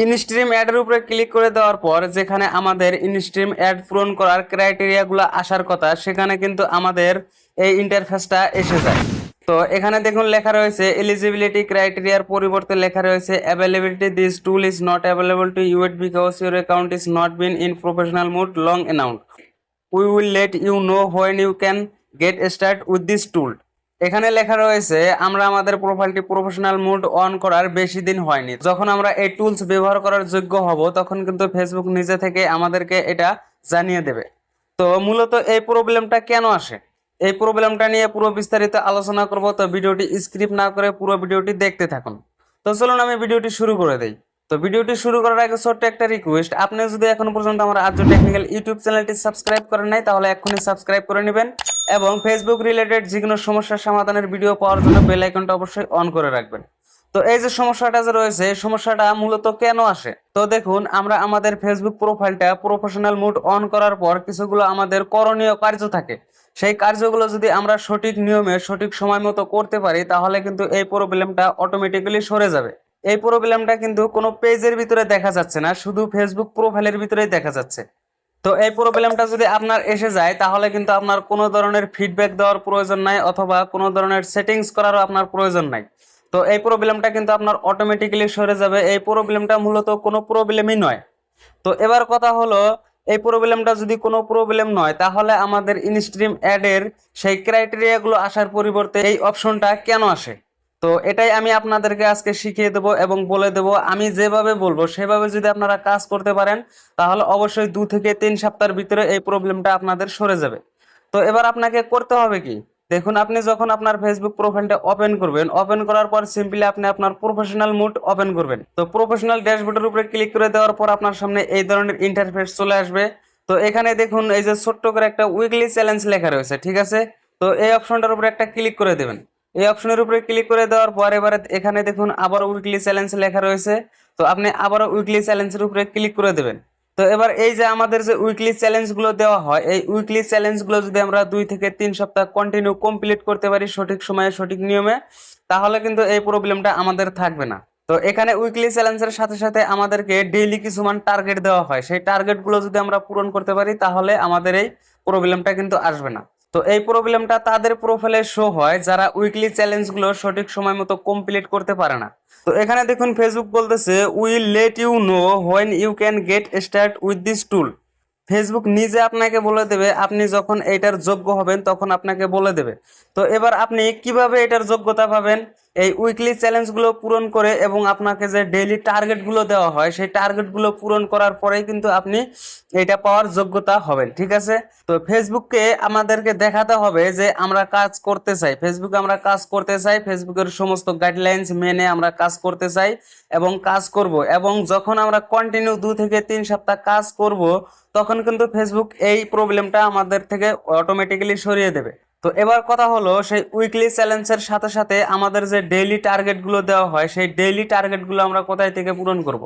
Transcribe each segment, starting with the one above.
Instream অ্যাডের উপরে click করে দেওয়ার পর যেখানে আমাদের ইনস্ট্রিম অ্যাড পূরণ করার ক্রাইটেরিয়াগুলো আসার কথা, সেখানে কিন্তু আমাদের এই ইন্টারফেসটা এসে যায়। তো এখানে দেখুন লেখা রয়েছে এলিজিবিলিটি ক্রাইটেরিয়ার পরিবর্তে লেখা রয়েছে availability this tool is not available to you it because your account is not been in professional mood long enough we will let you know when you can get start with this tool এখানে লেখা রয়েছে, আমরা আমাদের প্রোফাইলটি professional mood on করার বেশি দিন হয়নি। যখন আমরা এই টুলস ব্যবহার করার যোগ্য হব, তখন কিন্তু ফেসবুক নিজে থেকে আমাদেরকে এটা জানিয়ে দেবে। তো মূলত এই প্রবলেমটা কেন আসে? এই প্রবলেমটা নিয়ে পুরো বিস্তারিত আলোচনা করব, তো ভিডিওটি স্ক্রিপ্ট না করে পুরো ভিডিওটি দেখতে থাকুন। তো চলুন আমি ভিডিওটি শুরু করে দেই। তো ভিডিওটি শুরু করার আগে ছোট্ট একটা রিকোয়েস্ট আপনি যদি এখন পর্যন্ত আমার আর্য টেকনিক্যাল ইউটিউব চ্যানেলটি সাবস্ক্রাইব করেন নাই, তাহলে এক্ষুনি সাবস্ক্রাইব করে নেবেন এবং ফেসবুক রিলেটেড যে কোনো সমস্যার সমাধানের ভিডিও পাওয়ার জন্য বেল আইকনটা অবশ্যই অন করে রাখবেন। তো এই যে সমস্যাটা যে রয়েছে, এই সমস্যাটা মূলত কেন আসে? তো দেখুন, আমরা আমাদের ফেসবুক প্রোফাইলটা প্রফেশনাল মুড অন করার পর কিছুগুলো আমাদের করণীয় কার্য থাকে। সেই কার্যগুলো যদি আমরা সঠিক নিয়মে, সঠিক সময় মতো করতে পারি, তাহলে কিন্তু এই প্রবলেমটা অটোমেটিক্যালি সরে যাবে। এই প্রবলেমটা কিন্তু কোনো পেজের ভিতরে দেখা যাচ্ছে না, শুধু ফেসবুক প্রোফাইলের ভিতরেই দেখা যাচ্ছে। তো এই প্রবলেমটা যদি আপনার এসে যায়, তাহলে কিন্তু আপনার কোনো ধরনের ফিডব্যাক দেওয়ার প্রয়োজন নাই, অথবা কোনো ধরনের সেটিংস করারও আপনার প্রয়োজন নাই। তো এই প্রবলেমটা কিন্তু আপনার অটোমেটিক্যালি সরে যাবে। এই প্রবলেমটা মূলত কোনো প্রবলেমই নয়। তো এবার কথা হলো, এই প্রবলেমটা যদি কোনো প্রবলেম নয়, তাহলে আমাদের ইনস্ট্রিম অ্যাডের সেই ক্রাইটেরিয়াগুলো আসার পরিবর্তে এই অপশনটা কেন আসে? তো এটাই আমি আপনাদেরকে আজকে শিখিয়ে দেবো এবং বলে দেবো, আমি যেভাবে বলব সেভাবে যদি আপনারা কাজ করতে পারেন, তাহলে অবশ্যই দু থেকে তিন সপ্তাহের ভিতরে এই প্রবলেমটা আপনাদের সরে যাবে। তো এবার আপনাকে করতে হবে কি? দেখুন, আপনি যখন আপনার ফেসবুক প্রোফাইলটা ওপেন করবেন ওপেন করার পর সিম্পলি আপনি আপনার প্রফেশনাল মুড ওপেন করবেন। তো প্রফেশনাল ড্যাশবোর্ডের উপরে ক্লিক করে দেওয়ার পর আপনার সামনে এই ধরনের ইন্টারফেস চলে আসবে। তো এখানে দেখুন, এই যে ছোট্ট করে একটা উইকলি চ্যালেঞ্জ লেখা রয়েছে, ঠিক আছে? তো এই অপশনটার উপরে একটা ক্লিক করে দেবেন। এই অপশনের উপরে ক্লিক করে দেওয়ার পর এবারে এখানে দেখুন আবার উইকলি চ্যালেঞ্জ লেখা রয়েছে। তো আপনি আবারও উইকলি চ্যালেঞ্জের উপরে ক্লিক করে দেবেন। তো এবার এই যে আমাদের যে উইকলি চ্যালেঞ্জগুলো দেওয়া হয়, এই উইকলি চ্যালেঞ্জগুলো যদি আমরা দুই থেকে তিন সপ্তাহ কন্টিনিউ কমপ্লিট করতে পারি সঠিক সময়ে, সঠিক নিয়মে, তাহলে কিন্তু এই প্রবলেমটা আমাদের থাকবে না। তো এখানে উইকলি চ্যালেঞ্জের সাথে সাথে আমাদেরকে ডেইলি কিছুমান টার্গেট দেওয়া হয়। সেই টার্গেটগুলো যদি আমরা পূরণ করতে পারি, তাহলে আমাদের এই প্রবলেমটা কিন্তু আসবে না। তো এই প্রবলেমটা তাদের প্রোফাইলে শো হয়, যারা উইকলি চ্যালেঞ্জগুলো সঠিক সময় মতো কমপ্লিট করতে পারে না। তো এখানে দেখুন ফেসবুক বলতেছে will let you know when you can get start with this tool Facebook নিজে আপনাকে বলে দেবে, আপনি যখন এটার যোগ্য হবেন, তখন আপনাকে বলে দেবে। তো এবার আপনি কীভাবে এটার যোগ্যতা পাবেন? এই উইকলি চ্যালেঞ্জগুলো পূরণ করে এবং আপনাকে যে ডেইলি টার্গেটগুলো দেওয়া হয়, সেই টার্গেটগুলো পূরণ করার পরেই কিন্তু আপনি এটা পাওয়ার যোগ্যতা হবেন, ঠিক আছে? তো ফেসবুককে আমাদেরকে দেখাতে হবে যে আমরা কাজ করতে চাই। ফেসবুকে আমরা কাজ করতে চাই, ফেসবুকের সমস্ত গাইডলাইন্স মেনে আমরা কাজ করতে চাই এবং কাজ করব। এবং যখন আমরা কন্টিনিউ দু থেকে তিন সপ্তাহ কাজ করব, তখন কিন্তু ফেসবুক এই প্রবলেমটা আমাদের থেকে অটোমেটিক্যালি সরিয়ে দেবে। তো এবার কথা হলো, সেই উইকলি চ্যালেঞ্জের সাথে সাথে আমাদের যে ডেইলি টার্গেটগুলো দেওয়া হয়, সেই ডেইলি টার্গেটগুলো আমরা কোথায় থেকে পূরণ করব?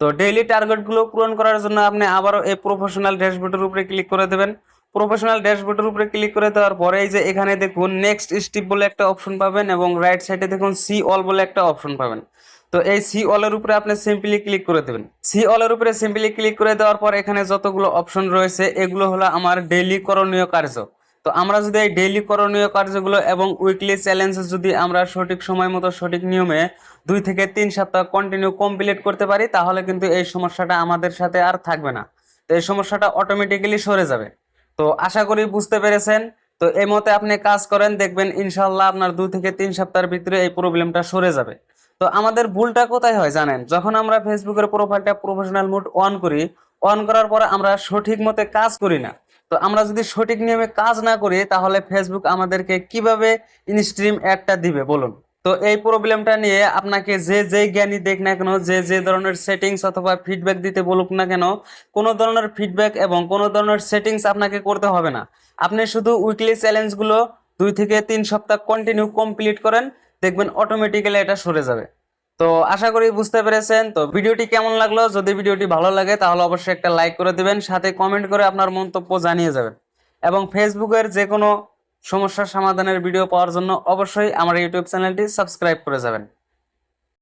তো ডেইলি টার্গেটগুলো পূরণ করার জন্য আপনি আবারও এই প্রফেশনাল ড্যাশবোর্ডের উপরে ক্লিক করে দেবেন। প্রফেশনাল ড্যাশবোর্ডের উপরে ক্লিক করে দেওয়ার পরে এই যে এখানে দেখুন নেক্সট স্টেপ বলে একটা অপশন পাবেন এবং রাইট সাইডে দেখুন সি অল বলে একটা অপশন পাবেন। তো এই সি অলের উপরে আপনি সিম্পলি ক্লিক করে দেবেন। সি অলের উপরে সিম্পলি ক্লিক করে দেওয়ার পর এখানে যতগুলো অপশন রয়েছে, এগুলো হলো আমার ডেইলি করণীয় কার্য। তো আমরা যদি এই ডেইলি করণীয় কার্যগুলো এবং উইকলি চ্যালেঞ্জ যদি আমরা সঠিক সময় মতো সঠিক নিয়মে দুই থেকে তিন সপ্তাহ কন্টিনিউ কমপ্লিট করতে পারি, তাহলে কিন্তু এই সমস্যাটা আমাদের সাথে আর থাকবে না। তো এই সমস্যাটা অটোমেটিক্যালি সরে যাবে। তো আশা করি বুঝতে পেরেছেন। তো এই মতে আপনি কাজ করেন, দেখবেন ইনশাল্লাহ আপনার দুই থেকে তিন সপ্তাহের ভিতরে এই প্রবলেমটা সরে যাবে। তো আমাদের ভুলটা কোথায় হয় জানেন? যখন আমরা ফেসবুকের প্রোফাইলটা প্রফেশনাল মোড অন করি অন করার পরে আমরা সঠিক মতে কাজ করি না। তো আমরা যদি সঠিক নিয়মে কাজ না করি, তাহলে ফেসবুক আমাদেরকে কীভাবে ইনস্ট্রিম অ্যাডটা দিবে বলুন? তো এই প্রবলেমটা নিয়ে আপনাকে যে যেই জ্ঞানী দেখ না কেন, যে যে ধরনের সেটিংস অথবা ফিডব্যাক দিতে বলুক না কেন, কোনো ধরনের ফিডব্যাক এবং কোনো ধরনের সেটিংস আপনাকে করতে হবে না। আপনি শুধু উইকলি চ্যালেঞ্জগুলো দুই থেকে তিন সপ্তাহ কন্টিনিউ কমপ্লিট করেন, দেখবেন অটোমেটিক্যালি এটা সরে যাবে। তো আশা করি বুঝতে পেরেছেন। তো ভিডিওটি কেমন লাগল? যদি ভিডিওটি ভালো লাগে, তাহলে অবশ্যই একটা লাইক করে দিবেন, সাথে কমেন্ট করে আপনার মন্তব্য জানিয়ে যাবেন। এবং ফেসবুকের যে কোনো সমস্যার সমাধানের ভিডিও পাওয়ার জন্য অবশ্যই আমার ইউটিউব চ্যানেলটি সাবস্ক্রাইব করে যাবেন।